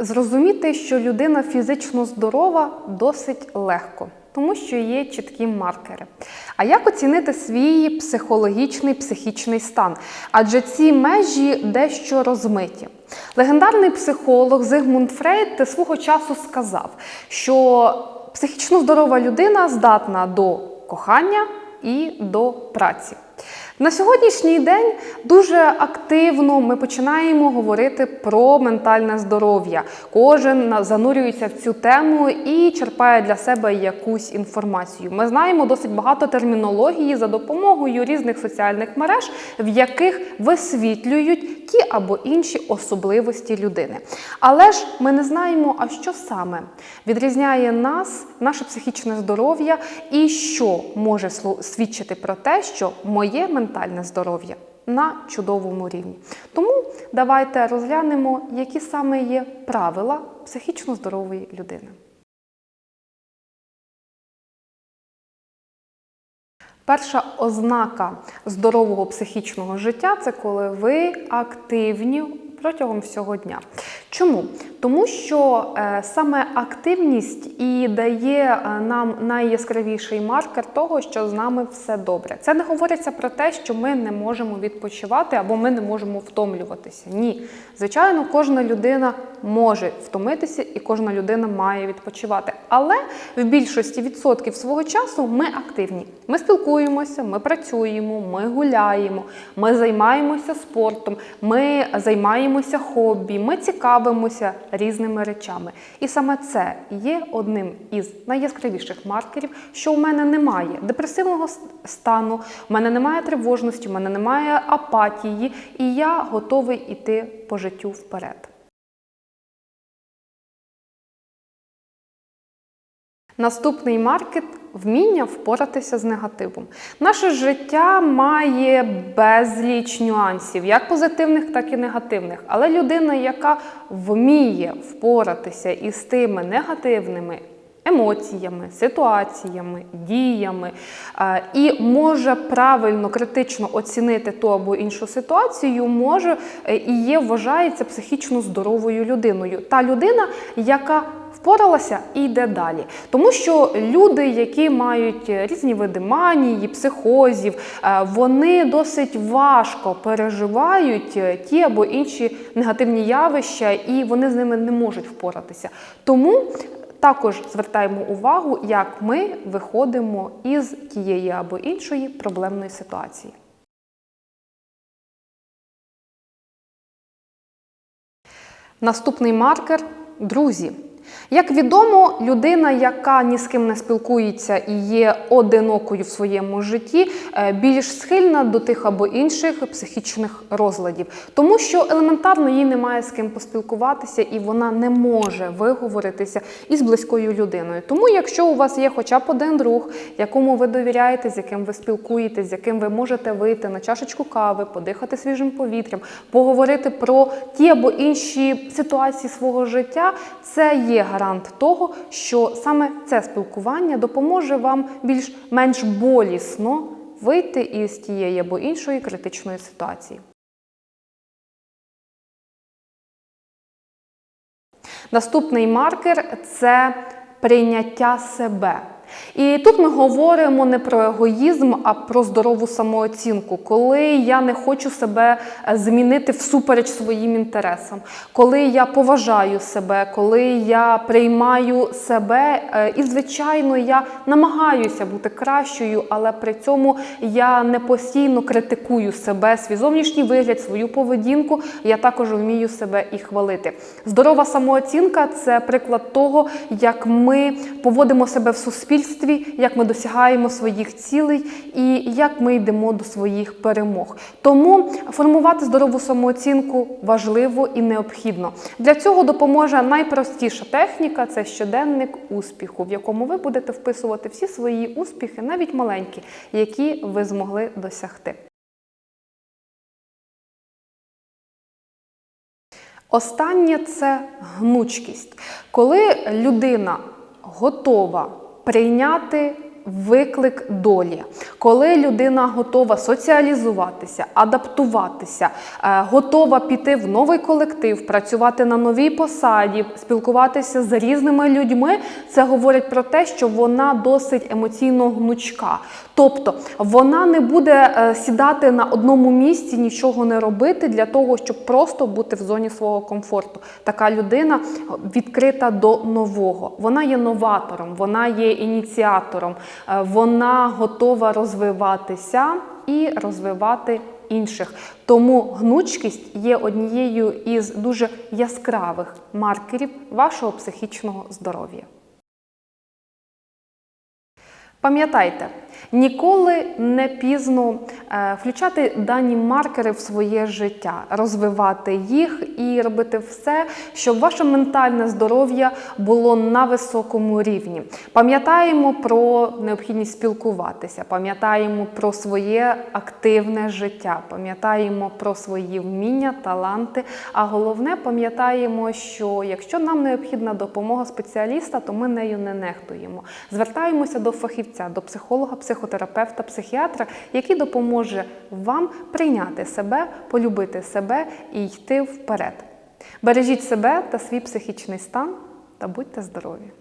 Зрозуміти, що людина фізично здорова, досить легко, тому що є чіткі маркери. А як оцінити свій психологічний психічний стан? Адже ці межі дещо розмиті. Легендарний психолог Зигмунд Фрейд свого часу сказав, що психічно здорова людина здатна до кохання і до праці. На сьогоднішній день дуже активно ми починаємо говорити про ментальне здоров'я. Кожен занурюється в цю тему і черпає для себе якусь інформацію. Ми знаємо досить багато термінології за допомогою різних соціальних мереж, в яких висвітлюють ті або інші особливості людини. Але ж ми не знаємо, а що саме відрізняє нас, наше психічне здоров'я, і що може свідчити про те, що моє ментальне здоров'я на чудовому рівні. Тому давайте розглянемо, які саме є правила психічно здорової людини. Перша ознака здорового психічного життя це коли ви активні протягом всього дня. Чому? Тому що е, саме активність і дає е, нам найяскравіший маркер того, що з нами все добре. Це не говориться про те, що ми не можемо відпочивати або ми не можемо втомлюватися. Ні, звичайно, кожна людина може втомитися і кожна людина має відпочивати. Але в більшості відсотків свого часу ми активні. Ми спілкуємося, ми працюємо, ми гуляємо, ми займаємося спортом, ми займаємося хобі, ми цікавимося різними речами. І саме це є одним із найяскравіших маркерів, що у мене немає депресивного стану, у мене немає тривожності, у мене немає апатії, і я готовий іти по життю вперед. Наступний маркет вміння впоратися з негативом. Наше життя має безліч нюансів, як позитивних, так і негативних. Але людина, яка вміє впоратися із тими негативними емоціями, ситуаціями, діями е, і може правильно критично оцінити ту або іншу ситуацію, може е, і є, вважається психічно здоровою людиною. Та людина, яка впоралася і йде далі. Тому що люди, які мають різні види манії, психозів, е, вони досить важко переживають е, ті або інші негативні явища, і вони з ними не можуть впоратися. Тому також звертаємо увагу, як ми виходимо із тієї або іншої проблемної ситуації. Наступний маркер друзі. Як відомо, людина, яка ні з ким не спілкується і є одинокою в своєму житті, е, більш схильна до тих або інших психічних розладів, тому що елементарно їй немає з ким поспілкуватися і вона не може виговоритися із близькою людиною. Тому, якщо у вас є хоча б один друг, якому ви довіряєте, з яким ви спілкуєтесь, з яким ви можете вийти на чашечку кави, подихати свіжим повітрям, поговорити про ті або інші ситуації свого життя, це є гарант того, що саме це спілкування допоможе вам більш-менш болісно вийти із тієї або іншої критичної ситуації. Наступний маркер це прийняття себе. І тут ми говоримо не про егоїзм, а про здорову самооцінку, коли я не хочу себе е, змінити всупереч своїм інтересам, коли я поважаю себе, коли я приймаю себе, е, і, звичайно, я намагаюся бути кращою, але при цьому я не постійно критикую себе, свій зовнішній вигляд, свою поведінку. Я також вмію себе і хвалити. Здорова самооцінка це приклад того, як ми поводимо себе в суспільстві, як ми досягаємо своїх цілей і як ми йдемо до своїх перемог. Тому формувати здорову самооцінку важливо і необхідно. Для цього допоможе найпростіша техніка це щоденник успіху, в якому ви будете вписувати всі свої успіхи, навіть маленькі, які ви змогли досягти. Останнє це гнучкість. Коли людина готова прийняти виклик долі. Коли людина готова соціалізуватися, адаптуватися, е, готова піти в новий колектив, працювати на новій посаді, спілкуватися з різними людьми, це говорить про те, що вона досить емоційно гнучка. Тобто вона не буде е, сідати на одному місці, нічого не робити для того, щоб просто бути в зоні свого комфорту. Така людина відкрита до нового. Вона є новатором, вона є ініціатором, вона готова розвиватися і розвивати інших. Тому гнучкість є однією із дуже яскравих маркерів вашого психічного здоров'я. Пам'ятайте, ніколи не пізно е, включати дані маркери в своє життя, розвивати їх і робити все, щоб ваше ментальне здоров'я було на високому рівні. Пам'ятаємо про необхідність спілкуватися, пам'ятаємо про своє активне життя, пам'ятаємо про свої вміння, таланти. А головне, пам'ятаємо, що якщо нам необхідна допомога спеціаліста, то ми нею не нехтуємо. Звертаємося до фахівця, до психолога, психотерапевта, психіатра, який допоможе вам прийняти себе, полюбити себе і йти вперед. Бережіть себе та свій психічний стан та будьте здорові!